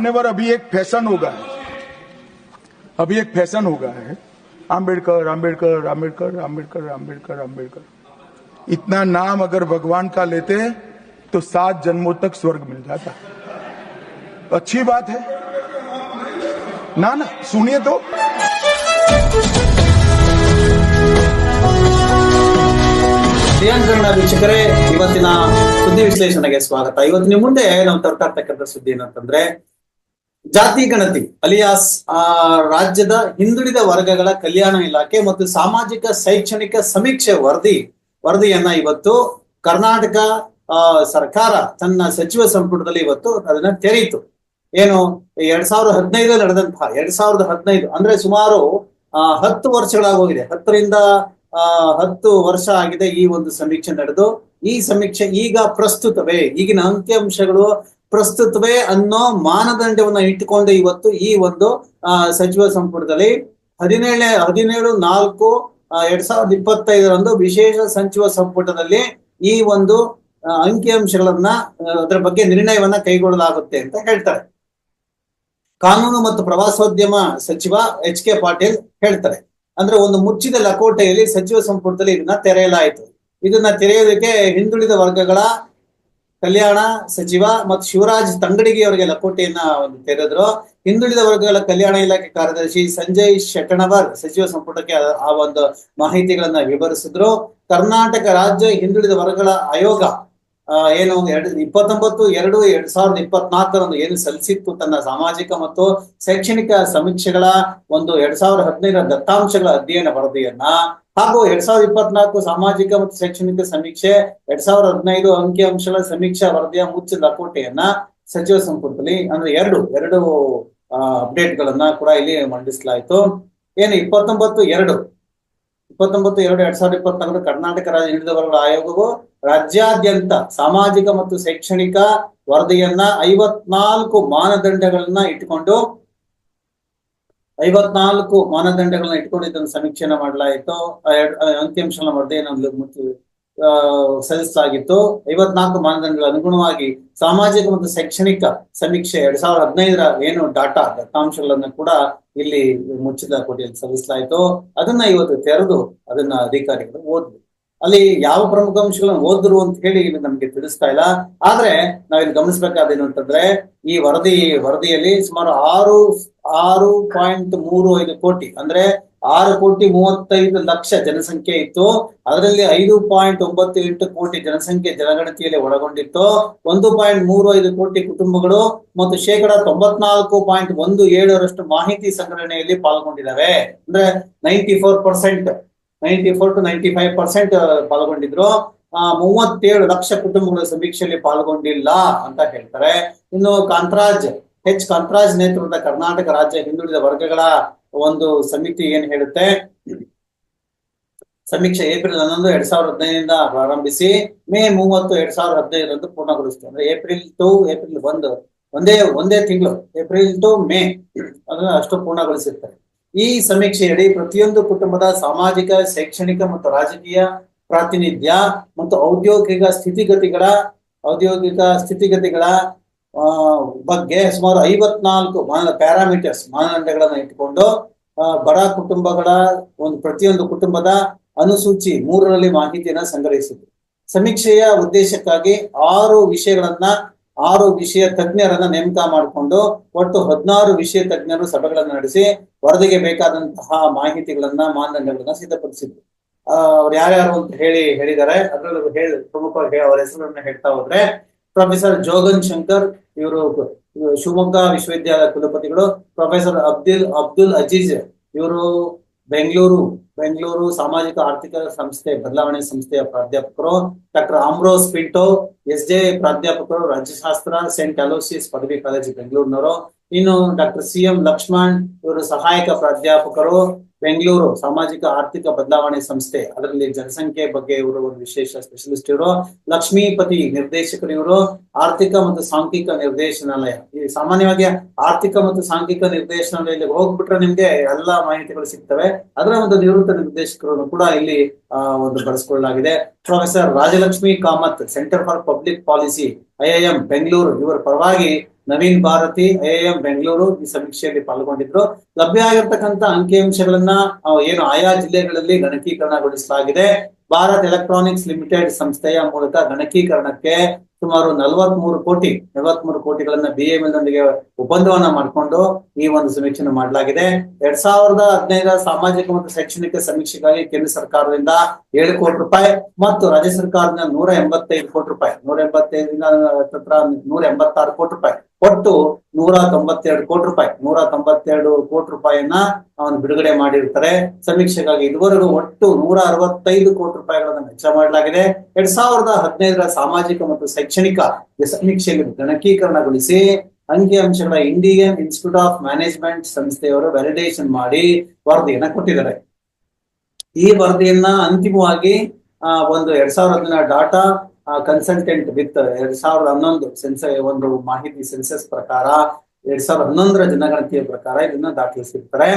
मान्यवर अभी एक फैशन हो गया है अभी एक फैशन हो गया है आम्बेडकर आम्बेडकर आम्बेडकर आम्बेडकर आम्बेडकर आम्बेडकर इतना नाम अगर भगवान का लेते हैं तो सात जन्मों तक स्वर्ग मिल जाता अच्छी बात है ना ना सुनिए तो ಪ್ರಿಯಾಂಕರಣ ವೀಕ್ಷಕರೇ ಇವತ್ತಿನ ಸುದ್ದಿ ವಿಶ್ಲೇಷಣೆಗೆ ಸ್ವಾಗತ ಇವತ್ತಿನ ಮುಂದೆ ನಾವು ತರ್ತಾ ಇರ್ತಕ್ಕಂಥ ಸುದ್ದಿ ಏನಂತಂದ್ರೆ ಜಾತಿ ಗಣತಿ, ಅಲಿಯಾಸ್, ಆ, ರಾಜ್ಯದ ಹಿಂದುಳಿದ ವರ್ಗಗಳ ಕಲ್ಯಾಣ ಇಲಾಖೆ ಮತ್ತು ಸಾಮಾಜಿಕ ಶೈಕ್ಷಣಿಕ ಸಮೀಕ್ಷೆ ವರದಿ, ವರದಿಯನ್ನ ಇವತ್ತು ಕರ್ನಾಟಕ ಸರ್ಕಾರ ತನ್ನ ಸಚಿವ ಸಂಪುಟದಲ್ಲಿ ಇವತ್ತು ಅದನ್ನ ತೆರೆಯಿತು ಏನು, ಎರಡ್ ಸಾವಿರದ ಹದಿನೈದರಲ್ಲಿ ನಡೆದಂತಹ ಎರಡ್ ಸಾವಿರದ ಹದಿನೈದು, ಅಂದ್ರೆ ಸುಮಾರು, ಆ, ಹತ್ತು ವರ್ಷಗಳಾಗೋಗಿದೆ ಹತ್ತರಿಂದ ಹತ್ತು ವರ್ಷ ಆಗಿದೆ ಈ ಒಂದು ಸಮೀಕ್ಷೆ ನಡೆದು. ಈ ಸಮೀಕ್ಷೆ ಈಗ ಪ್ರಸ್ತುತವೇ. ಈಗಿನ ಅಂಕಿಅಂಶಗಳು ಪ್ರಸ್ತುತವೇ ಅನ್ನೋ ಮಾನದಂಡವನ್ನ ಇಟ್ಟುಕೊಂಡು ಇವತ್ತು ಈ ಒಂದು ಸಚಿವ ಸಂಪುಟದಲ್ಲಿ ಹದಿನೇಳನೇ, ಹದಿನೇಳು, ನಾಲ್ಕು ಎರಡ್ ಸಾವಿರದ ಇಪ್ಪತ್ತೈದರಂದು ವಿಶೇಷ ಸಚಿವ ಸಂಪುಟದಲ್ಲಿ ಈ ಒಂದು ಅಂಕಿಅಂಶಗಳನ್ನ ಅದರ ಬಗ್ಗೆ ನಿರ್ಣಯವನ್ನ ಕೈಗೊಳ್ಳಲಾಗುತ್ತೆ ಅಂತ ಹೇಳ್ತಾರೆ. ಕಾನೂನು ಮತ್ತು ಪ್ರವಾಸೋದ್ಯಮ ಸಚಿವ ಎಚ್ ಕೆ ಪಾಟೀಲ್ ಹೇಳ್ತಾರೆ. ಅಂದ್ರೆ ಒಂದು ಮುಚ್ಚಿದ ಲಕೋಟೆಯಲ್ಲಿ ಸಚಿವ ಸಂಪುಟದಲ್ಲಿ ಇದನ್ನ ತೆರೆಯಲಾಯಿತು. ಇದನ್ನ ತೆರೆಯೋದಕ್ಕೆ ಹಿಂದುಳಿದ ವರ್ಗಗಳ ಕಲ್ಯಾಣ, ಸಚಿವ ಮತ್ತು ಶಿವರಾಜ್ ತಂಗಡಿಗೆ ಅವರಿಗೆ ಲಕೋಟೆಯನ್ನ ಒಂದು ತೆರೆದ್ರು. ಹಿಂದುಳಿದ ವರ್ಗಗಳ ಕಲ್ಯಾಣ ಇಲಾಖೆ ಕಾರ್ಯದರ್ಶಿ ಸಂಜಯ್ ಶೆಟ್ಟಣವರ್ ಸಚಿವ ಸಂಪುಟಕ್ಕೆ ಆ- ಒಂದು ಮಾಹಿತಿಗಳನ್ನ ವಿವರಿಸಿದ್ರು. ಕರ್ನಾಟಕ ರಾಜ್ಯ ಹಿಂದುಳಿದ ವರ್ಗಗಳ ಆಯೋಗ ಏನು ಎರಡು, ಇಪ್ಪತ್ತೊಂಬತ್ತು, ಎರಡು, ಎರಡ್ ಸಾವಿರದ ಇಪ್ಪತ್ನಾಲ್ಕರಂದು ಏನು ಸಲ್ಲಿಸಿತ್ತು ತನ್ನ ಸಾಮಾಜಿಕ ಮತ್ತು ಶೈಕ್ಷಣಿಕ ಸಮೀಕ್ಷೆಗಳ ಒಂದು ಎರಡ್ ಸಾವಿರದ ಹದಿನೈದರ ದತ್ತಾಂಶಗಳ ಅಧ್ಯಯನ ವರದಿಯನ್ನ ಹಾಗೂ ಎರಡ್ ಸಾವಿರದ ಇಪ್ಪತ್ನಾಲ್ಕು ಸಾಮಾಜಿಕ ಮತ್ತು ಶೈಕ್ಷಣಿಕ ಸಮೀಕ್ಷೆ, ಎರಡ್ ಸಾವಿರದ ಹದಿನೈದು ಅಂಕಿಅಂಶಗಳ ಸಮೀಕ್ಷಾ ವರದಿಯ ಮುಚ್ಚಿದ ಲಕೋಟೆಯನ್ನ ಸಚಿವ ಸಂಪುಟದಲ್ಲಿ ಅಂದ್ರೆ ಎರಡು ಎರಡು ಅಪ್ಡೇಟ್ ಗಳನ್ನ ಕೂಡ ಇಲ್ಲಿ ಮಂಡಿಸಲಾಯಿತು. ಏನು ಇಪ್ಪತ್ತೊಂಬತ್ತು ಎರಡು ಇಪ್ಪತ್ತೊಂಬತ್ತು ಎರಡು ಎರಡ್ ಸಾವಿರದ ಇಪ್ಪತ್ನಾಲ್ಕು ಕರ್ನಾಟಕ ರಾಜ್ಯ ಹಿಂದುಳಿದ ವರ್ಗಗಳ ಆಯೋಗವು ರಾಜ್ಯಾದ್ಯಂತ ಸಾಮಾಜಿಕ ಮತ್ತು ಶೈಕ್ಷಣಿಕ ವರದಿಯನ್ನ ಐವತ್ನಾಲ್ಕು ಮಾನದಂಡಗಳನ್ನ ಇಟ್ಟುಕೊಂಡು ಐವತ್ನಾಲ್ಕು ಮಾನದಂಡಗಳನ್ನ ಇಟ್ಕೊಂಡು ಇದನ್ನು ಸಮೀಕ್ಷೆನ ಮಾಡಲಾಯಿತು. ವರದಿಯನ್ನು ಮುಚ್ಚಿ ಆ, ಸಲ್ಲಿಸಲಾಗಿತ್ತು ಐವತ್ನಾಲ್ಕು ಮಾನದಂಡಗಳ ಅನುಗುಣವಾಗಿ ಸಾಮಾಜಿಕ ಮತ್ತು ಶೈಕ್ಷಣಿಕ ಸಮೀಕ್ಷೆ ಎರಡ್ ಸಾವಿರದ ಹದಿನೈದರ ಏನು ಡಾಟಾ ದತ್ತಾಂಶಗಳನ್ನು ಕೂಡ ಇಲ್ಲಿ ಮುಚ್ಚಿದ ಕೋಟೆಯಲ್ಲಿ ಸಲ್ಲಿಸಲಾಯಿತು. ಅದನ್ನ ಇವತ್ತು ತೆರೆದು ಅದನ್ನ ಅಧಿಕಾರಿಗಳು ಓದ್ಲಿ ಅಲ್ಲಿ ಯಾವ ಪ್ರಮುಖ ಅಂಶಗಳನ್ನ ಓದ್ರು ಅಂತ ಹೇಳಿ ಇಲ್ಲಿ ನಮ್ಗೆ ತಿಳಿಸ್ತಾ ಇಲ್ಲ. ಆದ್ರೆ ನಾವಿಲ್ಲಿ ಗಮನಿಸಬೇಕಾದೇನು ಅಂತಂದ್ರೆ ಈ ವರದಿ, ವರದಿಯಲ್ಲಿ ಸುಮಾರು ಆರು ಆರು ಪಾಯಿಂಟ್ ಮೂರು ಐದು ಕೋಟಿ, ಅಂದ್ರೆ ಆರು ಕೋಟಿ ಮೂವತ್ತೈದು ಲಕ್ಷ ಜನಸಂಖ್ಯೆ ಇತ್ತು. ಅದರಲ್ಲಿ ಐದು ಪಾಯಿಂಟ್ ಒಂಬತ್ತು ಎಂಟು ಕೋಟಿ ಜನಸಂಖ್ಯೆ ಜನಗಣತಿಯಲ್ಲಿ ಒಳಗೊಂಡಿತ್ತು. ಒಂದು ಪಾಯಿಂಟ್ ಮೂರು ಐದು ಕೋಟಿ ಕುಟುಂಬಗಳು ಮತ್ತು ಶೇಕಡ ತೊಂಬತ್ನಾಲ್ಕು ಪಾಯಿಂಟ್ ಒಂದು ಏಳರಷ್ಟು ಮಾಹಿತಿ ಸಂಗ್ರಹಣೆಯಲ್ಲಿ ಪಾಲ್ಗೊಂಡಿದ್ದಾವೆ. ಅಂದ್ರೆ ninety four percent ninety four to ninety five percent ಪಾಲ್ಗೊಂಡಿದ್ರು ಮೂವತ್ತೇಳು ಲಕ್ಷ ಕುಟುಂಬಗಳ ಸಮೀಕ್ಷೆಯಲ್ಲಿ ಪಾಲ್ಗೊಂಡಿಲ್ಲ ಅಂತ ಹೇಳ್ತಾರೆ. ಇನ್ನು ಕಾಂತರಾಜ್ ಹೆಚ್ ಕಾಂತರಾಜ್ ನೇತೃತ್ವದ ಕರ್ನಾಟಕ ರಾಜ್ಯ ಹಿಂದುಳಿದ ವರ್ಗಗಳ ಒಂದು ಸಮಿತಿ ಏನ್ ಹೇಳುತ್ತೆ? ಸಮೀಕ್ಷೆ ಏಪ್ರಿಲ್ ಹನ್ನೊಂದು, ಎರಡ್ ಸಾವಿರದ ಹದಿನೈದರಿಂದ ಪ್ರಾರಂಭಿಸಿ, ಮೇ ಮೂವತ್ತು, ಎರಡ್ ಸಾವಿರದ ಹದಿನೈದರಂದು ಪೂರ್ಣಗೊಳಿಸಿತು ಅಂದ್ರೆ ಏಪ್ರಿಲ್ ಟು, ಏಪ್ರಿಲ್ ಒಂದು, ಒಂದೇ ಒಂದೇ ತಿಂಗಳು, ಏಪ್ರಿಲ್ ಟು ಮೇ, ಅದನ್ನ ಅಷ್ಟು ಪೂರ್ಣಗೊಳಿಸಿರ್ತಾರೆ. ಈ ಸಮೀಕ್ಷೆಯಡಿ ಪ್ರತಿಯೊಂದು ಕುಟುಂಬದ ಸಾಮಾಜಿಕ, ಶೈಕ್ಷಣಿಕ ಮತ್ತು ರಾಜಕೀಯ ಪ್ರಾತಿನಿಧ್ಯ ಮತ್ತು ಔದ್ಯೋಗಿಕ ಸ್ಥಿತಿಗತಿಗಳ ಔದ್ಯೋಗಿಕ ಸ್ಥಿತಿಗತಿಗಳ ಬಗ್ಗೆ ಸುಮಾರು ಐವತ್ನಾಲ್ಕು ಮಾನ, ಪ್ಯಾರಾಮೀಟರ್ಸ್ ಮಾನದಂಡಗಳನ್ನು ಇಟ್ಟುಕೊಂಡು ಬಡ ಕುಟುಂಬಗಳ ಒಂದು ಪ್ರತಿಯೊಂದು ಕುಟುಂಬದ ಅನುಸೂಚಿ ಮೂರರಲ್ಲಿ ಮಾಹಿತಿಯನ್ನು ಸಂಗ್ರಹಿಸಿದ್ರು. ಸಮೀಕ್ಷೆಯ ಉದ್ದೇಶಕ್ಕಾಗಿ ಆರು ವಿಷಯಗಳನ್ನ ಆರು ವಿಷಯ ತಜ್ಞರನ್ನ ನೇಮಕ ಮಾಡಿಕೊಂಡು ಒಟ್ಟು ಹದಿನಾರು ವಿಷಯ ತಜ್ಞರು ಸಭೆಗಳನ್ನ ನಡೆಸಿ ವರದಿಗೆ ಬೇಕಾದಂತಹ ಮಾಹಿತಿಗಳನ್ನ, ಮಾನದಂಡಗಳನ್ನ ಸಿದ್ಧಪಡಿಸಿದ್ರು. ಅವ್ರು ಯಾರ್ಯಾರು ಅಂತ ಹೇಳಿ ಹೇಳಿದ್ದಾರೆ. ಅದರಲ್ಲಿ ಹೇಳಿ, ಪ್ರಮುಖವಾಗಿ ಅವರ ಹೆಸರನ್ನ ಹೇಳ್ತಾ ಹೋದ್ರೆ, ಪ್ರೊಫೆಸರ್ ಜೋಗನ್ ಶಂಕರ್, ಇವರು ಶಿವಮೊಗ್ಗ ವಿಶ್ವವಿದ್ಯಾಲಯ ಕುಲಪತಿಗಳು, ಪ್ರೊಫೆಸರ್ ಅಬ್ದುಲ್ ಅಬ್ದುಲ್ ಅಜೀಜ್, ಇವರು ಬೆಂಗಳೂರು ಬೆಂಗಳೂರು ಸಾಮಾಜಿಕ ಆರ್ಥಿಕ ಸಂಸ್ಥೆ ಬದಲಾವಣೆ ಸಂಸ್ಥೆಯ ಪ್ರಾಧ್ಯಾಪಕರು doctor Ambrose Pinto S J ಪ್ರಾಧ್ಯಾಪಕರು ರಾಜ್ಯಶಾಸ್ತ್ರ, ಸೆಂಟ್ ಅಲೋಸಿಯಸ್ ಪದವಿ ಕಾಲೇಜು ಬೆಂಗಳೂರಿನವರು. ಇನ್ನು ಡಾಕ್ಟರ್ ಸಿ ಎಂ ಲಕ್ಷ್ಮಣ್, ಇವರು ಸಹಾಯಕ ಪ್ರಾಧ್ಯಾಪಕರು. ಬೆಂಗಳೂರು ಸಾಮಾಜಿಕ ಆರ್ಥಿಕ ಬದಲಾವಣೆ ಸಂಸ್ಥೆ, ಅದರಲ್ಲಿ ಜನಸಂಖ್ಯೆ ಬಗ್ಗೆ ಇವರು ಒಂದು ವಿಶೇಷ ಸ್ಪೆಷಲಿಸ್ಟ್ ಇವರು. ಲಕ್ಷ್ಮೀಪತಿ ನಿರ್ದೇಶಕರು ಇವರು. ಆರ್ಥಿಕ ಮತ್ತು ಸಾಂಖ್ಯಿಕ ನಿರ್ದೇಶನಾಲಯ. ಈ ಸಾಮಾನ್ಯವಾಗಿ ಆರ್ಥಿಕ ಮತ್ತು ಸಾಂಖ್ಯಿಕ ನಿರ್ದೇಶನಾಲಯದಲ್ಲಿ ಹೋಗ್ಬಿಟ್ರೆ ನಿಮ್ಗೆ ಎಲ್ಲಾ ಮಾಹಿತಿಗಳು ಸಿಗ್ತವೆ. ಅದರ ಒಂದು ನಿವೃತ್ತ ನಿರ್ದೇಶಕರನ್ನು ಕೂಡ ಇಲ್ಲಿ ಒಂದು ಬಳಸಿಕೊಳ್ಳಲಾಗಿದೆ. Professor Rajalakshmi Kamath, centre for public policy IIM Bengaluru. ಇವರ ಪರವಾಗಿ ನವೀನ್ ಭಾರತಿ ಐಎಂ ಬೆಂಗಳೂರು ಈ ಸಮೀಕ್ಷೆಯಲ್ಲಿ ಪಾಲ್ಗೊಂಡಿದ್ರು. ಲಭ್ಯ ಆಗಿರ್ತಕ್ಕಂಥ ಅಂಕಿಅಂಶಗಳನ್ನ ಏನು ಆಯಾ ಜಿಲ್ಲೆಗಳಲ್ಲಿ ಗಣಕೀಕರಣಗೊಳಿಸಲಾಗಿದೆ. ಭಾರತ್ ಎಲೆಕ್ಟ್ರಾನಿಕ್ಸ್ ಲಿಮಿಟೆಡ್ ಸಂಸ್ಥೆಯ ಮೂಲಕ ಗಣಕೀಕರಣಕ್ಕೆ ಸುಮಾರು ನಲವತ್ಮೂರು ಕೋಟಿ, ನಲವತ್ಮೂರು ಕೋಟಿಗಳನ್ನ ಬಿಎಂಎಲ್ ನೊಂದಿಗೆ ಒಪ್ಪಂದವನ್ನ ಮಾಡಿಕೊಂಡು ಈ ಒಂದು ಸಮೀಕ್ಷೆಯನ್ನು ಮಾಡಲಾಗಿದೆ. ಎರಡ್ ಸಾವಿರದ ಹದಿನೈದರ ಸಾಮಾಜಿಕ ಮತ್ತು ಶೈಕ್ಷಣಿಕ ಸಮೀಕ್ಷೆಗಾಗಿ ಕೇಂದ್ರ ಸರ್ಕಾರದಿಂದ ಏಳು ಕೋಟಿ ರೂಪಾಯಿ ಮತ್ತು ರಾಜ್ಯ ಸರ್ಕಾರದಿಂದ ನೂರ ಎಂಬತ್ತೈದು ಕೋಟಿ ರೂಪಾಯಿ. ನೂರ ಎಂಬತ್ತೈದರಿಂದ ನೂರ ಎಂಬತ್ತಾರು ಕೋಟಿ ರೂಪಾಯಿ. ಒಟ್ಟು ನೂರ ತೊಂಬತ್ತೆರಡು ಕೋಟಿ ರೂಪಾಯಿ. ನೂರ ತೊಂಬತ್ತೆರಡು ಕೋಟಿ ರೂಪಾಯಿಯನ್ನ ಅವನು ಬಿಡುಗಡೆ ಮಾಡಿರ್ತಾರೆ. ಸಮೀಕ್ಷೆಗಾಗಿ ಇದುವರೆಗೂ ಒಟ್ಟು ನೂರ ಅರವತ್ತೈದು ಕೋಟಿ ರೂಪಾಯಿಗಳನ್ನ ವೆಚ್ಚ ಮಾಡಲಾಗಿದೆ. ಎರಡ್ ಸಾವಿರದ ಹದಿನೈದರ ಸಾಮಾಜಿಕ ಮತ್ತು ಶೈಕ್ಷಣಿಕ ಸಮೀಕ್ಷೆಯಲ್ಲಿ ಗಣಕೀಕರಣಗೊಳಿಸಿ ಅಂಕಿಅಂಶಗಳ ಇಂಡಿಯನ್ ಇನ್ಸ್ಟಿಟ್ಯೂಟ್ ಆಫ್ ಮ್ಯಾನೇಜ್ಮೆಂಟ್ ಸಂಸ್ಥೆಯವರು ವ್ಯಾಲಿಡೇಷನ್ ಮಾಡಿ ವರದಿಯನ್ನ ಕೊಟ್ಟಿದ್ದಾರೆ. ಈ ವರದಿಯನ್ನ ಅಂತಿಮವಾಗಿ ಒಂದು ಎರಡ್ ಸಾವಿರದ ಹದಿನಾರು ಡಾಟಾ ಕನ್ಸಲ್ಟೆಂಟ್ ವಿತ್ ಎರಡ್ ಸಾವಿರದ ಹನ್ನೊಂದು ಸೆನ್ಸ ಒಂದು ಮಾಹಿತಿ ಸೆನ್ಸಸ್ ಪ್ರಕಾರ, ಎರಡ್ ಸಾವಿರದ ಹನ್ನೊಂದರ ಜನಗಣತಿಯ ಪ್ರಕಾರ ಇದನ್ನ ದಾಖಲಿಸಿರ್ತಾರೆ.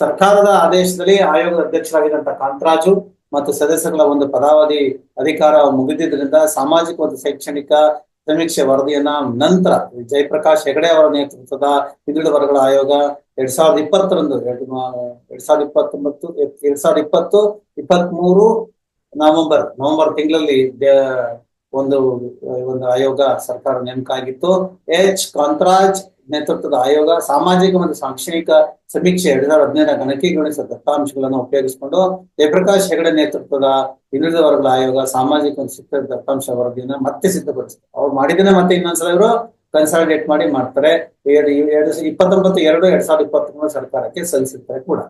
ಸರ್ಕಾರದ ಆದೇಶದಲ್ಲಿ ಆಯೋಗದ ಅಧ್ಯಕ್ಷರಾಗಿದ್ದಂತ ಕಾಂತರಾಜು ಮತ್ತು ಸದಸ್ಯಗಳ ಒಂದು ಪದಾವಧಿ ಅಧಿಕಾರ ಮುಗಿದಿದ್ದರಿಂದ ಸಾಮಾಜಿಕ ಮತ್ತು ಶೈಕ್ಷಣಿಕ ಸಮೀಕ್ಷೆ ವರದಿಯನ್ನ ನಂತರ ಜಯಪ್ರಕಾಶ್ ಹೆಗಡೆ ಅವರ ನೇತೃತ್ವದ ಹಿಂದುಳಿದ ವರ್ಗಗಳ ಆಯೋಗ ಎರಡ್ ಸಾವಿರದ ಇಪ್ಪತ್ತರಂದು, ಎರಡ್ ಸಾವಿರದ ಇಪ್ಪತ್ತೊಂಬತ್ತು, ಎರಡ್ ಸಾವಿರದ ಇಪ್ಪತ್ತು ಇಪ್ಪತ್ತ್ ಮೂರು ನವೆಂಬರ್ ನವೆಂಬರ್ ತಿಂಗಳಲ್ಲಿ ಒಂದು ಒಂದು ಆಯೋಗ ಸರ್ಕಾರ ನೇಮಕ ಆಗಿತ್ತು. ಎಚ್. ಕಾಂತರಾಜ್ ನೇತೃತ್ವದ ಆಯೋಗ ಸಾಮಾಜಿಕ ಮತ್ತು ಶೈಕ್ಷಣಿಕ ಸಮೀಕ್ಷೆ ಎರಡ್ ಸಾವಿರದ ಹದಿನೈದರ ಗಣಕೀಕರಣಿಸಿದ ದತ್ತಾಂಶಗಳನ್ನು ಉಪಯೋಗಿಸಿಕೊಂಡು ಜಯಪ್ರಕಾಶ್ ಹೆಗಡೆ ನೇತೃತ್ವದ ಹಿಂದುಳಿದ ವರ್ಗಗಳ ಆಯೋಗ ಸಾಮಾಜಿಕ ಮತ್ತು ಶಿಕ್ಷಣ ದತ್ತಾಂಶ ವರದಿಯನ್ನು ಮತ್ತೆ ಸಿದ್ಧಪಡಿಸಿದೆ ಅವ್ರು ಮಾಡಿದ್ದೇನೆ ಮತ್ತೆ ಇನ್ನೊಂದ್ಸಲ ಇವರು ಕನ್ಸಾಲಿಡೇಟ್ ಮಾಡಿ ಮಾಡ್ತಾರೆ. ಎರಡು ಎರಡು ಇಪ್ಪತ್ತೊಂಬತ್ತು, ಎರಡು, ಎರಡ್ ಸಾವಿರದ ಇಪ್ಪತ್ಮೂರು ಸರ್ಕಾರಕ್ಕೆ ಸಲ್ಲಿಸಿರ್ತಾರೆ ಕೂಡ.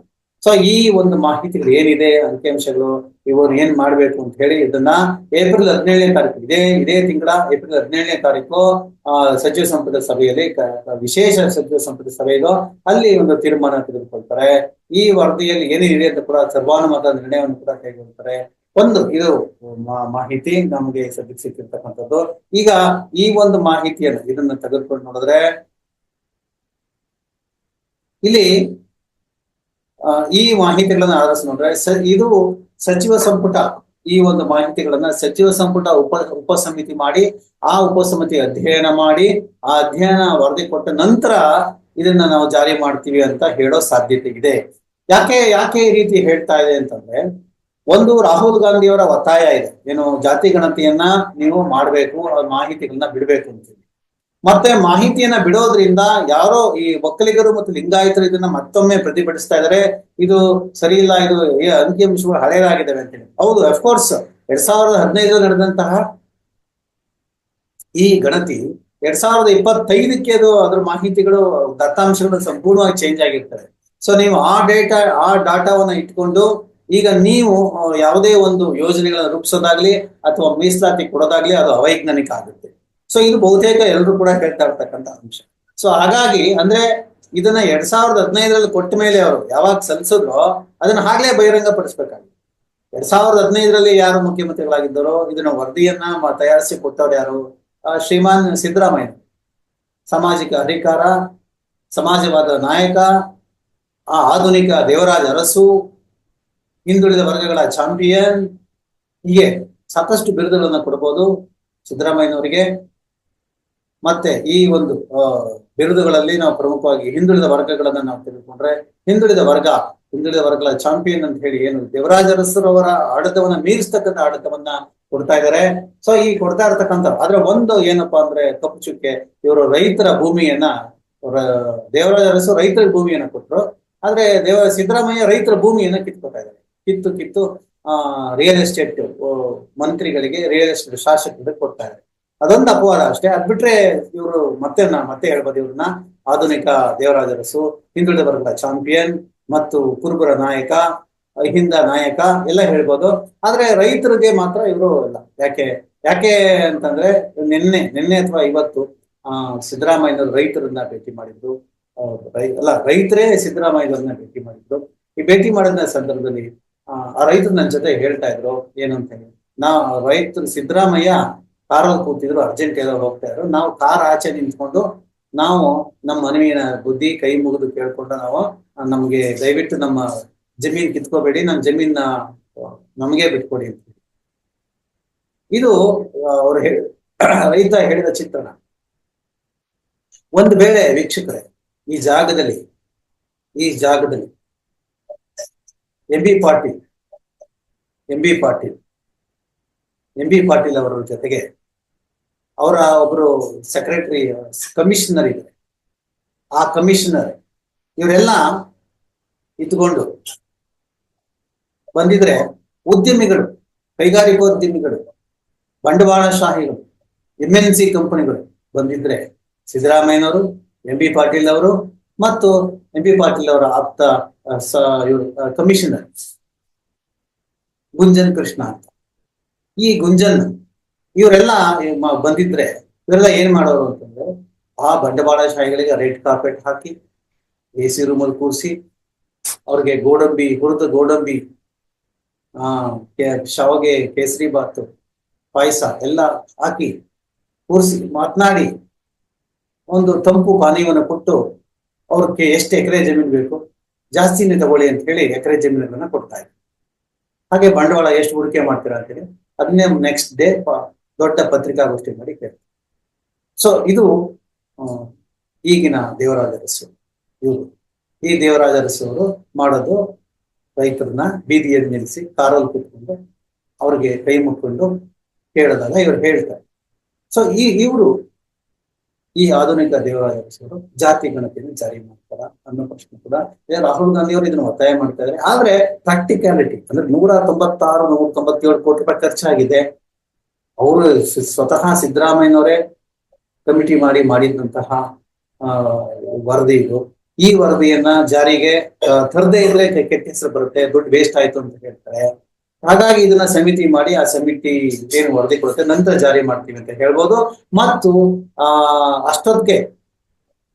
ಸೊ ಈ ಒಂದು ಮಾಹಿತಿಗಳು ಏನಿದೆ? ಅಂಕಿಅಂಶಗಳು ಇವರು ಏನ್ ಮಾಡ್ಬೇಕು ಅಂತ ಹೇಳಿ ಇದನ್ನ ಏಪ್ರಿಲ್ ಹದಿನೇಳನೇ ತಾರೀಕು, ಇದೇ ಇದೇ ತಿಂಗಳ ಏಪ್ರಿಲ್ ಹದಿನೇಳನೇ ತಾರೀಕು ಸಚಿವ ಸಂಪುಟ ಸಭೆಯಲ್ಲಿ ವಿಶೇಷ ಸಚಿವ ಸಂಪುಟ ಸಭೆ ಇದು ಅಲ್ಲಿ ಒಂದು ತೀರ್ಮಾನ ತೆಗೆದುಕೊಳ್ತಾರೆ. ಈ ವರದಿಯಲ್ಲಿ ಏನೇನಿದೆ ಅಂತ ಕೂಡ ಸರ್ವಾನುಮತ ನಿರ್ಣಯವನ್ನು ಕೂಡ ಕೈಗೊಳ್ತಾರೆ. ಒಂದು, ಇದು ಮಾಹಿತಿ ನಮಗೆ ಸದ್ಯಕ್ಕೆ ಸಿಕ್ಕಿರ್ತಕ್ಕಂಥದ್ದು. ಈಗ ಈ ಒಂದು ಮಾಹಿತಿಯನ್ನು ಇದನ್ನ ತೆಗೆದುಕೊಂಡು ನೋಡಿದ್ರೆ, ಇಲ್ಲಿ ಈ ಮಾಹಿತಿಗಳನ್ನ ಆಧರಿಸಿ ನೋಡ್ರೆ ಇದು ಸಚಿವ ಸಂಪುಟ ಈ ಒಂದು ಮಾಹಿತಿಗಳನ್ನ ಸಚಿವ ಸಂಪುಟ ಉಪ, ಉಪಸಮಿತಿ ಮಾಡಿ, ಆ ಉಪಸಮಿತಿ ಅಧ್ಯಯನ ಮಾಡಿ, ಆ ಅಧ್ಯಯನ ವರದಿ ಕೊಟ್ಟ ನಂತರ ಇದನ್ನ ನಾವು ಜಾರಿ ಮಾಡ್ತೀವಿ ಅಂತ ಹೇಳೋ ಸಾಧ್ಯತೆ ಇದೆ. ಯಾಕೆ ಯಾಕೆ ಈ ರೀತಿ ಹೇಳ್ತಾ ಇದೆ ಅಂತಂದ್ರೆ, ಒಂದು ರಾಹುಲ್ ಗಾಂಧಿಯವರ ಒತ್ತಾಯ ಇದೆ. ಏನು ಜಾತಿ ಗಣತಿಯನ್ನ ನೀವು ಮಾಡ್ಬೇಕು ಮಾಹಿತಿಗಳನ್ನ ಬಿಡಬೇಕು ಅಂತೇಳಿ ಮತ್ತೆ ಮಾಹಿತಿಯನ್ನ ಬಿಡೋದ್ರಿಂದ ಯಾರೋ ಈ ಒಕ್ಕಲಿಗರು ಮತ್ತು ಲಿಂಗಾಯತರು ಇದನ್ನ ಮತ್ತೊಮ್ಮೆ ಪ್ರತಿಭಟಿಸ್ತಾ ಇದಾರೆ ಇದು ಸರಿ ಇಲ್ಲ, ಇದು ಅಂಕಿ ಅಂಶಗಳು ಹಳೆಯದಾಗಿದ್ದಾವೆ ಅಂತೇಳಿ ಹೌದು ಅಫ್ಕೋರ್ಸ್ ಎರಡ್ ಸಾವಿರದ ಹದಿನೈದು ನಡೆದಂತಹ ಈ ಗಣತಿ ಎರಡ್ ಸಾವಿರದ ಇಪ್ಪತ್ತೈದಕ್ಕೆ ಅದು ಅದ್ರ ಮಾಹಿತಿಗಳು, ದತ್ತಾಂಶಗಳು ಸಂಪೂರ್ಣವಾಗಿ ಚೇಂಜ್ ಆಗಿರ್ತವೆ. ಸೊ ನೀವು ಆ ಡೇಟಾ ಆ ಡಾಟಾವನ್ನ ಇಟ್ಕೊಂಡು ಈಗ ನೀವು ಯಾವುದೇ ಒಂದು ಯೋಜನೆಗಳನ್ನ ರೂಪಿಸೋದಾಗ್ಲಿ ಅಥವಾ ಮೀಸಲಾತಿ ಕೊಡೋದಾಗ್ಲಿ ಅದು ಅವೈಜ್ಞಾನಿಕ ಆಗುತ್ತೆ. ಸೊ ಇದು ಬಹುತೇಕ ಎಲ್ಲರೂ ಕೂಡ ಹೇಳ್ತಾ ಇರ್ತಕ್ಕಂತ ಅಂಶ. ಸೊ ಹಾಗಾಗಿ ಅಂದ್ರೆ ಇದನ್ನ ಎರಡ್ ಸಾವಿರದ ಹದಿನೈದರಲ್ಲಿ ಕೊಟ್ಟ ಮೇಲೆ ಅವರು ಯಾವಾಗ ಸಲ್ಲಿಸಿದ್ರು ಅದನ್ನ ಆಗ್ಲೇ ಬಹಿರಂಗ ಪಡಿಸ್ಬೇಕಾಗಿತ್ತು ಎರಡ್ ಸಾವಿರದ ಹದಿನೈದರಲ್ಲಿ ಯಾರು ಮುಖ್ಯಮಂತ್ರಿಗಳಾಗಿದ್ದಾರೋ, ಇದನ್ನ ವರದಿಯನ್ನ ತಯಾರಿಸಿ ಕೊಟ್ಟವ್ರು ಯಾರು? ಶ್ರೀಮಾನ್ ಸಿದ್ದರಾಮಯ್ಯ. ಸಾಮಾಜಿಕ ಅಧಿಕಾರ, ಸಮಾಜವಾದ ನಾಯಕ, ಆ ಆಧುನಿಕ ದೇವರಾಜ ಅರಸು, ಹಿಂದುಳಿದ ವರ್ಗಗಳ ಚಾಂಪಿಯನ್, ಹೀಗೆ ಸಾಕಷ್ಟು ಬಿರುದುಗಳನ್ನ ಕೊಡಬಹುದು ಸಿದ್ದರಾಮಯ್ಯನವರಿಗೆ. ಮತ್ತೆ ಈ ಒಂದು ಬಿರುದುಗಳಲ್ಲಿ ನಾವು ಪ್ರಮುಖವಾಗಿ ಹಿಂದುಳಿದ ವರ್ಗಗಳನ್ನ ನಾವು ತಿಳ್ಕೊಂಡ್ರೆ ಹಿಂದುಳಿದ ವರ್ಗ, ಹಿಂದುಳಿದ ವರ್ಗಗಳ ಚಾಂಪಿಯನ್ ಅಂತ ಹೇಳಿ ಏನು ದೇವರಾಜ ಅರಸರವರ ಆಡಳಿತವನ್ನ ಮೀರಿಸ್ತಕ್ಕಂಥ ಆಡಳಿತವನ್ನ ಕೊಡ್ತಾ ಇದ್ದಾರೆ ಸೊ ಈ ಕೊಡ್ತಾ ಇರ್ತಕ್ಕಂಥ ಆದ್ರೆ ಒಂದು ಏನಪ್ಪಾ ಅಂದ್ರೆ ಕಪ್ಪು ಚುಕ್ಕೆ, ಇವರು ರೈತರ ಭೂಮಿಯನ್ನ ದೇವರಾಜ ಅರಸು ರೈತರ ಭೂಮಿಯನ್ನ ಕೊಟ್ರು. ಆದ್ರೆ ದೇವ, ಸಿದ್ದರಾಮಯ್ಯ ರೈತರ ಭೂಮಿಯನ್ನ ಕಿತ್ಕೊತಾ ಇದ್ದಾರೆ ಕಿತ್ತು ಕಿತ್ತು, ಆ ರಿಯಲ್ ಎಸ್ಟೇಟ್ ಮಂತ್ರಿಗಳಿಗೆ ರಿಯಲ್ ಎಸ್ಟೇಟ್ ಶಾಸಕರಿಗೆ ಕೊಡ್ತಾ ಇದ್ದಾರೆ ಅದೊಂದು ಅಪವಾದ ಅಷ್ಟೇ. ಅದ್ ಬಿಟ್ರೆ ಇವರು ಮತ್ತೆ ನಾ ಮತ್ತೆ ಹೇಳ್ಬೋದು ಇವ್ರನ್ನ. ಆಧುನಿಕ ದೇವರಾಜರಸು ಹಿಂದುಳಿದ ವರ್ಗದ ಚಾಂಪಿಯನ್ ಮತ್ತು ಕುರುಬರ ನಾಯಕ ಹಿಂದ ನಾಯಕ ಎಲ್ಲ ಹೇಳ್ಬೋದು. ಆದ್ರೆ ರೈತರಿಗೆ ಮಾತ್ರ ಇವರು ಇಲ್ಲ. ಯಾಕೆ? ಯಾಕೆ ಅಂತಂದ್ರೆ ನಿನ್ನೆ ನಿನ್ನೆ ಅಥವಾ ಇವತ್ತು, ಆ, ಸಿದ್ದರಾಮಯ್ಯನವರು ರೈತರನ್ನ ಭೇಟಿ ಮಾಡಿದ್ರು. ಅಲ್ಲ, ರೈತರೇ ಸಿದ್ದರಾಮಯ್ಯವ್ರನ್ನ ಭೇಟಿ ಮಾಡಿದ್ರು. ಈ ಭೇಟಿ ಮಾಡಿದ ಸಂದರ್ಭದಲ್ಲಿ, ಆ ಆ ರೈತರು ನನ್ನ ಜೊತೆ ಹೇಳ್ತಾ ಇದ್ರು ಏನು ಅಂತ ಹೇಳಿ ನಾ, ರೈತರು ಸಿದ್ದರಾಮಯ್ಯ ಕಾರಲ್ಲಿ ಕೂತಿದ್ರು, ಅರ್ಜೆಂಟ್ ಎಲ್ಲ ಹೋಗ್ತಾ ಇದ್ರು. ನಾವು ಕಾರ್ ಆಚೆ ನಿಂತ್ಕೊಂಡು, ನಾವು ನಮ್ಮ ಮನವಿನ ಬುದ್ಧಿ, ಕೈ ಮುಗಿದು ಕೇಳ್ಕೊಂಡು ನಾವು ನಮ್ಗೆ ದಯವಿಟ್ಟು ನಮ್ಮ ಜಮೀನ್ ಕಿತ್ಕೋಬೇಡಿ ನಮ್ಮ ಜಮೀನ್ ನಮಗೆ ಬಿಟ್ಕೊಡಿ ಅಂತ ಇದು ಅವ್ರು ರೈತ ಹೇಳಿದ ಚಿತ್ರಣ. ಒಂದು ವೇಳೆ ವೀಕ್ಷಕರೇ, ಈ ಜಾಗದಲ್ಲಿ ಈ ಜಾಗದಲ್ಲಿ, M B Patil, M B Patil, M B Patil ಅವರ ಜೊತೆಗೆ ಅವರ ಒಬ್ರು ಸೆಕ್ರೆಟರಿ ಕಮಿಷನರ್ ಇದ್ದಾರೆ. ಆ ಕಮಿಷನರ್ ಇವರೆಲ್ಲ ಇದ್ಕೊಂಡು ಬಂದಿದ್ರೆ ಉದ್ಯಮಿಗಳು ಕೈಗಾರಿಕೋದ್ಯಮಿಗಳು ಬಂಡವಾಳಶಾಹಿಗಳು ಎಂ ಎನ್ ಸಿ ಕಂಪನಿಗಳು ಬಂದಿದ್ರೆ ಸಿದ್ದರಾಮಯ್ಯನವರು ಎಂ ಬಿ ಪಾಟೀಲ್ ಅವರು ಮತ್ತು ಎಂ ಬಿ ಪಾಟೀಲ್ ಅವರ ಆಪ್ತ ಕಮಿಷನರ್ ಗುಂಜನ್ ಕೃಷ್ಣ ಅಂತ. ಈ ಗುಂಜನ್ ಇವರೆಲ್ಲ ಬಂದಿದ್ರೆ ಇವರೆಲ್ಲ ಏನ್ ಮಾಡೋರು ಅಂತಂದ್ರೆ ಆ ಬಂಡವಾಳ ಶಾಹಿಗಳಿಗೆ ರೆಡ್ ಕಾರ್ಪೆಟ್ ಹಾಕಿ, ಎ ಸಿ ರೂಮಲ್ಲಿ ಕೂರಿಸಿ, ಅವ್ರಿಗೆ ಗೋಡಂಬಿ, ಹುರಿದ ಗೋಡಂಬಿ, ಆ ಶಾವಿಗೆ ಕೇಸರಿ ಬಾತ್, ಪಾಯಸ ಎಲ್ಲ ಹಾಕಿ ಕೂರಿಸಿ ಮಾತನಾಡಿ ಒಂದು ತಂಪು ಪಾನೀಯವನ್ನು ಕೊಟ್ಟು ಅವ್ರಿಗೆ ಎಷ್ಟು ಎಕರೆ ಜಮೀನು ಬೇಕು, ಜಾಸ್ತಿನೇ ತಗೊಳ್ಳಿ ಅಂತ ಹೇಳಿ ಎಕರೆ ಜಮೀನುಗಳನ್ನ ಕೊಡ್ತಾ ಇದ್ರು. ಹಾಗೆ ಬಂಡವಾಳ ಎಷ್ಟು ಹೂಡಿಕೆ ಮಾಡ್ತೀರಾ ಅಂತೇಳಿ, ಅದನ್ನೇ ನೆಕ್ಸ್ಟ್ ಡೇ ದೊಡ್ಡ ಪತ್ರಿಕಾಗೋಷ್ಠಿ ಮಾಡಿ ಕೇಳ್ತಾರೆ. ಸೊ ಇದು ಈಗಿನ ದೇವರಾಜ ಅರಸು ಇವರು. ಈ ದೇವರಾಜ ಅವರು ಮಾಡೋದು ರೈತರನ್ನ ಬೀದಿಯಲ್ಲಿ ನಿಲ್ಲಿಸಿ ಕಾರಲ್ಲಿ ಕೂತ್ಕೊಂಡು ಅವ್ರಿಗೆ ಕೈ ಮುಟ್ಕೊಂಡು ಕೇಳಿದಾಗ ಇವ್ರು ಹೇಳ್ತಾರೆ. ಸೊ ಈ, ಇವರು ಈ ಆಧುನಿಕ ದೇವರಾಜ ಅರಸರು ಜಾತಿ ಗಣತಿಯನ್ನು ಜಾರಿ ಮಾಡ್ತಾರ ಅನ್ನೋ ಪ್ರಶ್ನೆ ಕೂಡ ರಾಹುಲ್ ಗಾಂಧಿ ಅವರು ಇದನ್ನ ಒತ್ತಾಯ ಮಾಡ್ತಾ ಇದ್ದಾರೆ. ಆದ್ರೆ ಪ್ರಾಕ್ಟಿಕ್ಯಾಲಿಟಿ ಅಂದ್ರೆ ನೂರ ತೊಂಬತ್ತಾರು, ನೂರ ತೊಂಬತ್ತೇಳು ಕೋಟಿ ರೂಪಾಯಿ ಖರ್ಚಾಗಿದೆ. ಅವರು ಸ್ವತಃ ಸಿದ್ದರಾಮಯ್ಯನವರೇ ಕಮಿಟಿ ಮಾಡಿ ಮಾಡಿದಂತಹ ವರದಿ ಇದು. ಈ ವರದಿಯನ್ನ ಜಾರಿಗೆ ತರದೇ ಇದ್ರೆ ಕೆಟ್ಟ ಹೆಸರು ಬರುತ್ತೆ, ದುಡ್ಡು ವೇಸ್ಟ್ ಆಯ್ತು ಅಂತ ಹೇಳ್ತಾರೆ. ಹಾಗಾಗಿ ಇದನ್ನ ಸಮಿತಿ ಮಾಡಿ, ಆ ಸಮಿತಿ ಏನು ವರದಿ ಕೊಡುತ್ತೆ, ನಂತರ ಜಾರಿ ಮಾಡ್ತೀವಿ ಅಂತ ಹೇಳ್ಬೋದು. ಮತ್ತು, ಆ, ಅಷ್ಟೊತ್ತಿಗೆ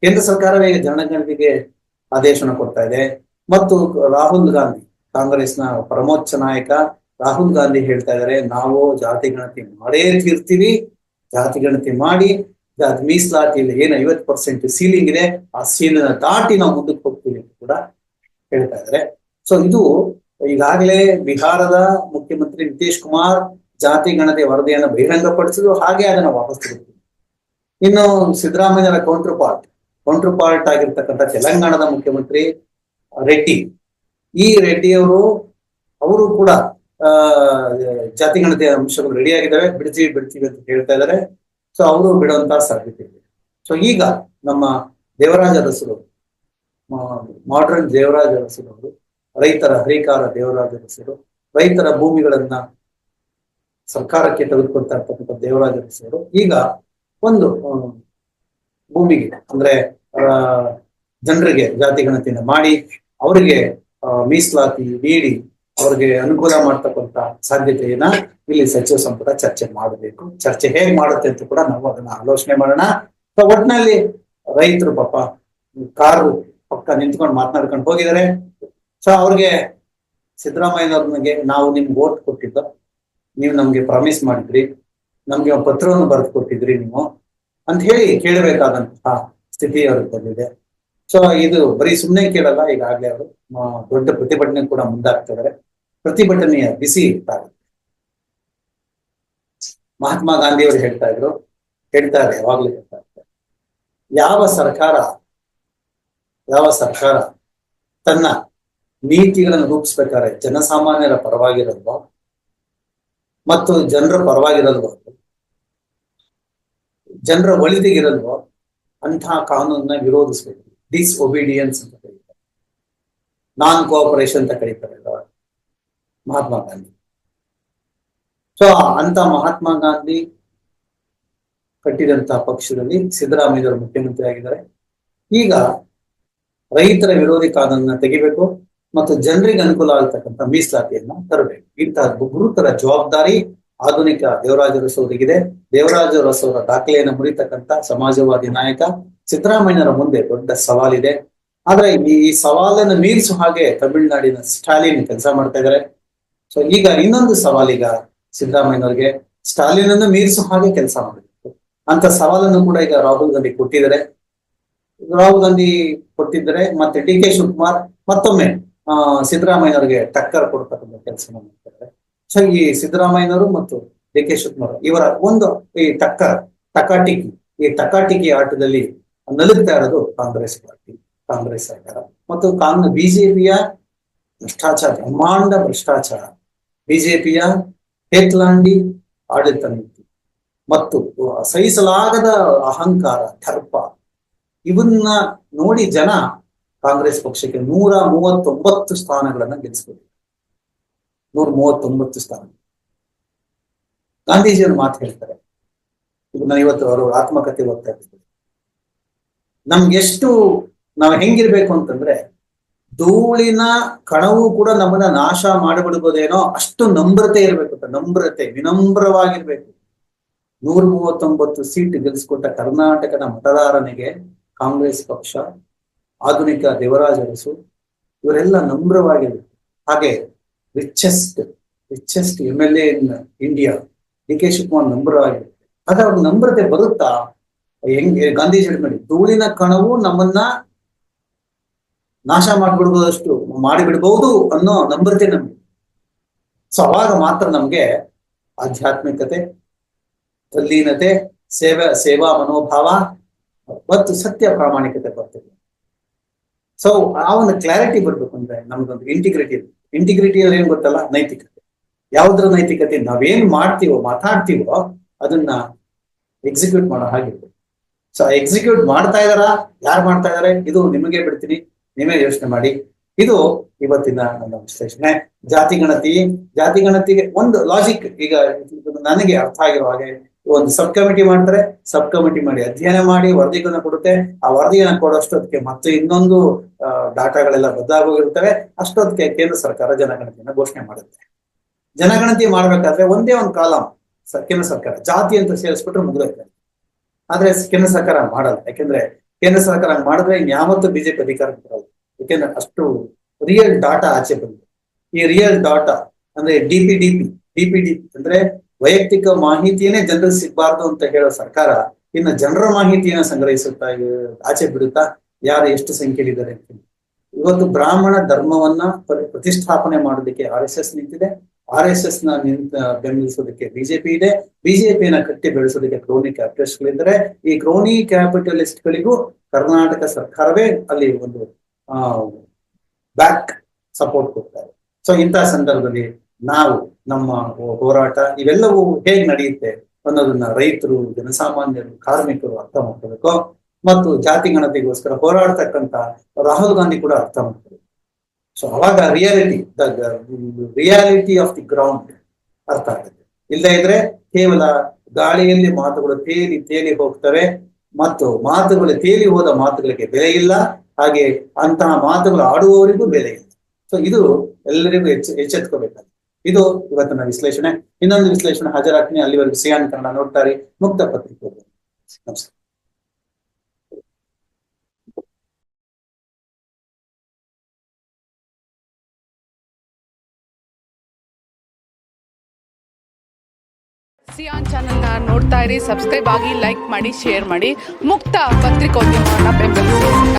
ಕೇಂದ್ರ ಸರ್ಕಾರವೇ ಜನಗಣತಿಗೆ ಆದೇಶನ ಕೊಡ್ತಾ ಇದೆ. ಮತ್ತು ರಾಹುಲ್ ಗಾಂಧಿ, ಕಾಂಗ್ರೆಸ್ನ ಪರಮೋಚ್ಚ ನಾಯಕ ರಾಹುಲ್ ಗಾಂಧಿ ಹೇಳ್ತಾ ಇದ್ದಾರೆ ನಾವು ಜಾತಿ ಗಣತಿ ಮಾಡೇ ತೀರ್ತೀವಿ ಜಾತಿ ಗಣತಿ ಮಾಡಿ ಅದು ಮೀಸಲಾತಿಯಲ್ಲಿ ಏನು ಐವತ್ ಪರ್ಸೆಂಟ್ ಸೀಲಿಂಗ್ ಇದೆ, ಆ ಸೀಲಿನ ದಾಟಿ ನಾವು ಮುಂದಕ್ಕೆ ಹೋಗ್ತೀವಿ ಅಂತ ಕೂಡ ಹೇಳ್ತಾ ಇದಾರೆ. ಸೊ ಇದು ಈಗಾಗಲೇ ಬಿಹಾರದ ಮುಖ್ಯಮಂತ್ರಿ ನಿತೀಶ್ ಕುಮಾರ್ ಜಾತಿ ಗಣತಿ ವರದಿಯನ್ನು ಬಹಿರಂಗಪಡಿಸಿದ್ರು, ಹಾಗೆ ಅದನ್ನ ವಾಪಸ್ ತೆಗೆದ್ರು ಇನ್ನು ಸಿದ್ದರಾಮಯ್ಯರ ಕೌಂಟರ್ ಪಾರ್ಟ್ ಕೌಂಟರ್ ಪಾರ್ಟ್ ಆಗಿರ್ತಕ್ಕಂಥ ತೆಲಂಗಾಣದ ಮುಖ್ಯಮಂತ್ರಿ ರೆಡ್ಡಿ, ಈ ರೆಡ್ಡಿಯವರು ಅವರು ಕೂಡ ಆ ಜಾತಿ ಗಣತಿಯ ಅಂಶಗಳು ರೆಡಿ ಆಗಿದ್ದಾವೆ. ಬಿಡ್ತೀವಿ ಬಿಡ್ತೀವಿ ಅಂತ ಹೇಳ್ತಾ ಇದ್ದಾರೆ. ಸೊ ಅವರು ಬಿಡುವಂತ ಸಾಧ್ಯತೆ ಇದೆ. ಸೊ ಈಗ ನಮ್ಮ ದೇವರಾಜ ಅರಸರು ಮಾಡ್ರನ್ ದೇವರಾಜ ಅರಸರು ಅವರು, ರೈತರ ಹರಿಕಾರ ದೇವರಾಜ ಅರಸರು, ರೈತರ ಭೂಮಿಗಳನ್ನ ಸರ್ಕಾರಕ್ಕೆ ತೆಗೆದುಕೊಳ್ತಾ ಇರ್ತಕ್ಕಂಥ ದೇವರಾಜ ಅರಸರು, ಈಗ ಒಂದು ಭೂಮಿಗೆ, ಅಂದ್ರೆ ಜನರಿಗೆ ಜಾತಿ ಗಣತಿಯನ್ನು ಮಾಡಿ, ಅವರಿಗೆ ಮೀಸಲಾತಿ ನೀಡಿ ಅವ್ರಿಗೆ ಅನುಕೂಲ ಮಾಡ್ತಕ್ಕಂತ ಸಾಧ್ಯತೆಯನ್ನ ಇಲ್ಲಿ ಸಚಿವ ಸಂಪುಟ ಚರ್ಚೆ ಮಾಡಬೇಕು. ಚರ್ಚೆ ಹೇಗ್ ಮಾಡುತ್ತೆ ಅಂತ ಕೂಡ ನಾವು ಅದನ್ನ ಆಲೋಚನೆ ಮಾಡೋಣ. ಸೊ ಒಟ್ನಲ್ಲಿ ರೈತರು ಪಾಪ ಕಾರು ಪಕ್ಕ ನಿಂತ್ಕೊಂಡು ಮಾತನಾಡ್ಕೊಂಡು ಹೋಗಿದ್ದಾರೆ. ಸೊ ಅವ್ರಿಗೆ ಸಿದ್ದರಾಮಯ್ಯನವ್ರಿಗೆ ನಾವು ನಿಮ್ಗೆ ಓಟ್ ಕೊಟ್ಟಿದ್ದ. ನೀವು ನಮ್ಗೆ ಪ್ರಾಮಿಸ್ ಮಾಡಿದ್ರಿ. ನಮ್ಗೆ ಪತ್ರವನ್ನು ಬರೆದು ಕೊಟ್ಟಿದ್ರಿ ನೀವು. ಅಂತ ಹೇಳಿ ಕೇಳಬೇಕಾದಂತಹ ಸ್ಥಿತಿ ಅವ್ರಿಗೆ ಬಂದಿದೆ ಸೊ ಇದು ಬರೀ ಸುಮ್ಮನೆ ಕೇಳಲ್ಲ, ಈಗಾಗಲೇ ಅವರು ದೊಡ್ಡ ಪ್ರತಿಭಟನೆ ಕೂಡ ಮುಂದಾಗ್ತಿದ್ದಾರೆ. ಪ್ರತಿಭಟನೆಯ ಬಿಸಿ ಇರ್ತಾರೆ. ಮಹಾತ್ಮ ಗಾಂಧಿಯವರು ಹೇಳ್ತಾ ಇದ್ರು, ಹೇಳ್ತಾರೆ, ಯಾವಾಗ್ಲೂ ಹೇಳ್ತಾ ಇರ್ತಾರೆ ಯಾವ ಸರ್ಕಾರ ಯಾವ ಸರ್ಕಾರ ತನ್ನ ನೀತಿಗಳನ್ನು ರೂಪಿಸ್ಬೇಕಾದ್ರೆ ಜನಸಾಮಾನ್ಯರ ಪರವಾಗಿರಲ್ವೋ, ಮತ್ತು ಜನರ ಪರವಾಗಿರಲ್ವೋ, ಜನರ ಒಳಿತಿಗಿರಲ್ವೋ ಅಂತಹ ಕಾನೂನನ್ನ ವಿರೋಧಿಸಬೇಕು. ಡಿಸ್ಒಬಿಡಿಯನ್ಸ್ ಅಂತ ಕರೀತಾರೆ. ನಾನ್ ಕೋಆಪರೇಷನ್ ಅಂತ ಕರೀತಾರೆ ಮಹಾತ್ಮ ಗಾಂಧಿ. ಸೊ ಅಂತ ಮಹಾತ್ಮ ಗಾಂಧಿ ಕಟ್ಟಿದಂತಹ ಪಕ್ಷದಲ್ಲಿ ಸಿದ್ದರಾಮಯ್ಯವರು ಮುಖ್ಯಮಂತ್ರಿ ಆಗಿದ್ದಾರೆ. ಈಗ ರೈತರ ವಿರೋಧಿ ಕಾನೂನನ್ನ ತೆಗಿಬೇಕು ಮತ್ತು ಜನರಿಗೆ ಅನುಕೂಲ ಆಗ್ತಕ್ಕಂಥ ಮೀಸಲಾತಿಯನ್ನ ತರಬೇಕು. ಇಂತಹ ಗುರುತರ ಜವಾಬ್ದಾರಿ ಆಧುನಿಕ ದೇವರಾಜ ಅರಸವರಿಗಿದೆ ದೇವರಾಜ ದಾಖಲೆಯನ್ನು ಮುರಿತಕ್ಕಂತ ಸಮಾಜವಾದಿ ನಾಯಕ ಸಿದ್ದರಾಮಯ್ಯನವರ ಮುಂದೆ ದೊಡ್ಡ ಸವಾಲಿದೆ. ಆದ್ರೆ ಈ ಸವಾಲನ್ನು ಮೀರಿಸುವ ಹಾಗೆ ತಮಿಳುನಾಡಿನ ಸ್ಟಾಲಿನ್ ಕೆಲಸ ಮಾಡ್ತಾ ಇದಾರೆ. ಸೊ ಈಗ ಇನ್ನೊಂದು ಸವಾಲೀಗ ಸಿದ್ದರಾಮಯ್ಯನವರಿಗೆ. ಸ್ಟಾಲಿನ್ ಅನ್ನು ಮೀರಿಸುವ ಹಾಗೆ ಕೆಲಸ ಮಾಡಬೇಕು ಅಂತ ಸವಾಲನ್ನು ಕೂಡ ಈಗ ರಾಹುಲ್ ಗಾಂಧಿ ಕೊಟ್ಟಿದ್ದಾರೆ. ರಾಹುಲ್ ಗಾಂಧಿ ಕೊಟ್ಟಿದ್ದಾರೆ, ಮತ್ತೆ ಡಿ ಕೆ ಶಿವಕುಮಾರ್ ಮತ್ತೊಮ್ಮೆ, ಆ ಟಕ್ಕರ್ ಕೊಡ್ತಕ್ಕಂಥ ಕೆಲಸ ಮಾಡ್ತಾರೆ ಸೊ ಸಿದ್ದರಾಮಯ್ಯನವರು ಮತ್ತು ಡಿ ಕೆ ಶಿವಕುಮಾರ್ ಇವರ ಒಂದು ಈ ತಕ್ಕ, ತಕಾಟಿಕಿ, ಈ ತಕಾಟಿಕಿ ಆಟದಲ್ಲಿ ನಲುಗ್ತಾ ಇರೋದು ಕಾಂಗ್ರೆಸ್ ಪಾರ್ಟಿ, ಕಾಂಗ್ರೆಸ್ ಸರ್ಕಾರ. ಮತ್ತು ಕಾಂಗ್ರೆಸ್ ಬಿಜೆಪಿಯ ಭ್ರಷ್ಟಾಚಾರ, ಬ್ರಹ್ಮಾಂಡ ಭ್ರಷ್ಟಾಚಾರ ಬಿಜೆಪಿಯ ಹೇತ್ಲಾಂಡಿ ಆಡಳಿತ ನೀತಿ ಮತ್ತು ಸಹಿಸಲಾಗದ ಅಹಂಕಾರ, ದರ್ಪ, ಇವನ್ನ ನೋಡಿ ಜನ ಕಾಂಗ್ರೆಸ್ ಪಕ್ಷಕ್ಕೆ ನೂರ ಮೂವತ್ತೊಂಬತ್ತು ಸ್ಥಾನಗಳನ್ನ ಗೆಲ್ಲಿಸ್ಬೇಕು ನೂರ ಮೂವತ್ತೊಂಬತ್ತು ಸ್ಥಾನ. ಗಾಂಧೀಜಿಯವರು ಮಾತು ಹೇಳ್ತಾರೆ. ಇದು ನಾನು ಇವತ್ತು ಅವರು ಆತ್ಮಕಥೆ ಓದ್ತಾ ಇದ್ದೀನಿ. ನಮ್ಗೆ ಎಷ್ಟು ನಾವು ಹೆಂಗಿರ್ಬೇಕು ಅಂತಂದ್ರೆ ಧೂಳಿನ ಕಣವು ಕೂಡ ನಮ್ಮನ್ನ ನಾಶ ಮಾಡಿಬಿಡ್ಬೋದೇನೋ ಅಷ್ಟು ನಮ್ರತೆ ಇರ್ಬೇಕು ಅಂತ ನಮ್ರತೆ ವಿನಮ್ರವಾಗಿರ್ಬೇಕು. ನೂರ ಮೂವತ್ತೊಂಬತ್ತು ಸೀಟ್ ಗೆಲ್ಲಿಸ್ಕೊಟ್ಟ ಕರ್ನಾಟಕದ ಮತದಾರನಿಗೆ ಕಾಂಗ್ರೆಸ್ ಪಕ್ಷ, ಆಧುನಿಕ ದೇವರಾಜ ಅರಸು, ಇವರೆಲ್ಲ ನಮ್ರವಾಗಿರ್ಬೇಕು ಹಾಗೆ richest richest M L A in India D K Shivakumar ನಮ್ರವಾಗಿರ್ಬೇಕು ಆದ್ರೆ ಅವ್ರ ನಂಬ್ರತೆ ಬರುತ್ತಾ? ಹೆಂಗೆ, ಗಾಂಧೀಜಿ ಹೇಳಿ ಧೂಳಿನ ಕಣವು ನಮ್ಮನ್ನ ನಾಶ ಮಾಡಿಬಿಡ್ಬೋದಷ್ಟು ಮಾಡಿಬಿಡ್ಬಹುದು ಅನ್ನೋ ನಮ್ರತೆ ನಮ್ಗೆ. ಸೊ ಅವಾಗ ಮಾತ್ರ ನಮ್ಗೆ ಆಧ್ಯಾತ್ಮಿಕತೆ, ತಲ್ಲೀನತೆ, ಸೇವೆ, ಸೇವಾ ಮನೋಭಾವ, ಮತ್ತು ಸತ್ಯ ಪ್ರಾಮಾಣಿಕತೆ ಬರ್ತದೆ. ಸೊ ಆ ಒಂದು ಕ್ಲಾರಿಟಿ ಬರ್ಬೇಕು ಅಂದ್ರೆ ನಮ್ದೊಂದು ಇಂಟಿಗ್ರಿಟಿ ಇಂಟಿಗ್ರಿಟಿ ಅಲ್ಲಿ ಏನ್ ಗೊತ್ತಲ್ಲ? ನೈತಿಕತೆ. ಯಾವ್ದ್ರ ನೈತಿಕತೆ? ನಾವೇನ್ ಮಾಡ್ತೀವೋ, ಮಾತಾಡ್ತೀವೋ, ಅದನ್ನ ಎಕ್ಸಿಕ್ಯೂಟ್ ಮಾಡೋ ಹಾಗಿರ್ಬೇಕು ಸೊ ಎಕ್ಸಿಕ್ಯೂಟ್ ಮಾಡ್ತಾ ಇದಾರ ಯಾರು ಮಾಡ್ತಾ ಇದಾರೆ ಇದು ನಿಮಗೆ ಬಿಡ್ತೀನಿ. ನೀವೇ ಯೋಚನೆ ಮಾಡಿ. ಇದು ಇವತ್ತಿನ ನನ್ನ ವಿಶ್ಲೇಷಣೆ. ಜಾತಿ ಗಣತಿ. ಜಾತಿ ಗಣತಿಗೆ ಒಂದು ಲಾಜಿಕ್ ಈಗ ನನಗೆ ಅರ್ಥ ಆಗಿರೋ ಹಾಗೆ ಒಂದು ಸಬ್ ಕಮಿಟಿ ಮಾಡ್ತಾರೆ ಸಬ್ ಕಮಿಟಿ ಮಾಡಿ ಅಧ್ಯಯನ ಮಾಡಿ, ವರದಿಗಳನ್ನ ಕೊಡುತ್ತೆ. ಆ ವರದಿಯನ್ನ ಕೊಡೋಷ್ಟೊತ್ತಿಗೆ ಮತ್ತೆ ಇನ್ನೊಂದು ಡಾಟಾಗಳೆಲ್ಲ ಬದಲಾಗೋಗಿರ್ತವೆ ಅಷ್ಟೊತ್ತಿಗೆ ಕೇಂದ್ರ ಸರ್ಕಾರ ಜನಗಣತಿಯನ್ನ ಘೋಷಣೆ ಮಾಡುತ್ತೆ. ಜನಗಣತಿ ಮಾಡ್ಬೇಕಾದ್ರೆ ಒಂದೇ ಒಂದು ಕಾಲಂ ಕೇಂದ್ರ ಸರ್ಕಾರ. ಜಾತಿ ಅಂತ ಸೇರಿಸ್ಬಿಟ್ರೆ ಮುಗಿದೋಯ್ತಾರೆ ಆದ್ರೆ ಕೇಂದ್ರ ಸರ್ಕಾರ ಮಾಡಲ್ಲ. ಯಾಕೆಂದ್ರೆ ಕೇಂದ್ರ ಸರ್ಕಾರ ಮಾಡಿದ್ರೆ ಯಾವತ್ತೂ ಬಿಜೆಪಿ ಅಧಿಕಾರಕ್ಕೆ ಬರಲ್ಲ. ಯಾಕೆಂದ್ರೆ ಅಷ್ಟು ರಿಯಲ್ ಡಾಟಾ ಆಚೆ ಬಂದಿದೆ. ಈ ರಿಯಲ್ ಡಾಟಾ ಅಂದ್ರೆ ಡಿ ಪಿ ಡಿ ಪಿ ಅಂದ್ರೆ ವೈಯಕ್ತಿಕ ಮಾಹಿತಿಯೇ ಜನರಿಗೆ ಸಿಗ್ಬಾರ್ದು ಅಂತ ಹೇಳೋ ಸರ್ಕಾರ ಇನ್ನು ಜನರ ಮಾಹಿತಿಯನ್ನ ಸಂಗ್ರಹಿಸುತ್ತಾ ಆಚೆ ಬಿಡುತ್ತಾ? ಯಾರು ಎಷ್ಟು ಸಂಖ್ಯೆಯಲ್ಲಿದ್ದಾರೆ ಅಂತ ಇವತ್ತು ಬ್ರಾಹ್ಮಣ ಧರ್ಮವನ್ನ ಪ್ರ- ಪ್ರತಿಷ್ಠಾಪನೆ ಮಾಡೋದಕ್ಕೆ ಆರ್ ಎಸ್ ಎಸ್ ನಿಂತಿದೆ. ಆರ್ ಎಸ್ ಎಸ್ನ ನಿಂತ, ಬೆಂಬಲಿಸೋದಕ್ಕೆ ಬಿಜೆಪಿ ಇದೆ. ಬಿಜೆಪಿಯನ್ನ ಕಟ್ಟಿ ಬೆಳೆಸೋದಕ್ಕೆ ಕ್ರೋನಿ ಕ್ಯಾಪಿಟಲಿಸ್ಟ್ ಗಳಿದ್ದಾರೆ ಈ ಕ್ರೋನಿ ಕ್ಯಾಪಿಟಲಿಸ್ಟ್ ಗಳಿಗೂ ಕರ್ನಾಟಕ ಸರ್ಕಾರವೇ ಅಲ್ಲಿ ಒಂದು, ಆ, ಬ್ಯಾಕ್ ಸಪೋರ್ಟ್ ಕೊಡ್ತಾರೆ ಸೊ ಇಂತಹ ಸಂದರ್ಭದಲ್ಲಿ ನಾವು ನಮ್ಮ ಹೋರಾಟ ಇವೆಲ್ಲವೂ ಹೇಗ್ ನಡೆಯುತ್ತೆ ಅನ್ನೋದನ್ನ ರೈತರು, ಜನಸಾಮಾನ್ಯರು, ಕಾರ್ಮಿಕರು ಅರ್ಥ ಮಾಡ್ಕೋಬೇಕು. ಮತ್ತು ಜಾತಿ ಗಣತಿಗೋಸ್ಕರ ಹೋರಾಡ್ತಕ್ಕಂತ ರಾಹುಲ್ ಗಾಂಧಿ ಕೂಡ ಅರ್ಥ ಮಾಡ್ಕೋಬೇಕು. ಸೊ ಅವಾಗ reality the reality of the ground ಅರ್ಥ ಆಗುತ್ತೆ ಇಲ್ಲದೆ ಇದ್ರೆ ಕೇವಲ ಗಾಳಿಯಲ್ಲಿ ಮಾತುಗಳು ತೇಲಿ ತೇಲಿ ಹೋಗ್ತವೆ ಮತ್ತು ಮಾತುಗಳು ತೇಲಿ ಹೋದ ಮಾತುಗಳಿಗೆ ಬೆಲೆ ಇಲ್ಲ. ಹಾಗೆ ಅಂತಹ ಮಾತುಗಳು ಆಡುವವರಿಗೂ ಬೆಲೆ ಇಲ್ಲ. ಸೊ ಇದು ಎಲ್ಲರಿಗೂ ಎಚ್ಚ ಎಚ್ಚೆತ್ಕೋಬೇಕಾಗುತ್ತೆ ಇದು ಇವತ್ತಿನ ವಿಶ್ಲೇಷಣೆ. ಇನ್ನೊಂದು ವಿಶ್ಲೇಷಣೆ ಹಾಜರಾಗ್ತೀನಿ. ಅಲ್ಲಿವರೆಗೂ ಸಿಯಾನ್ ಕನ್ನಡ ನೋಡ್ತಾರೆ. ಮುಕ್ತ ಪತ್ರಿಕೆ ನಮಸ್ಕಾರ. ಸಿಯಾನ್ ಚಾನಲ್ನ ನೋಡ್ತಾ ಇರಿ, ಸಬ್ಸ್ಕ್ರೈಬ್ ಆಗಿ ಲೈಕ್ ಮಾಡಿ, ಶೇರ್ ಮಾಡಿ. ಮುಕ್ತ ಪತ್ರಿಕೋದ್ಯಮವನ್ನು ಬೆಂಬಲಿಸಿ.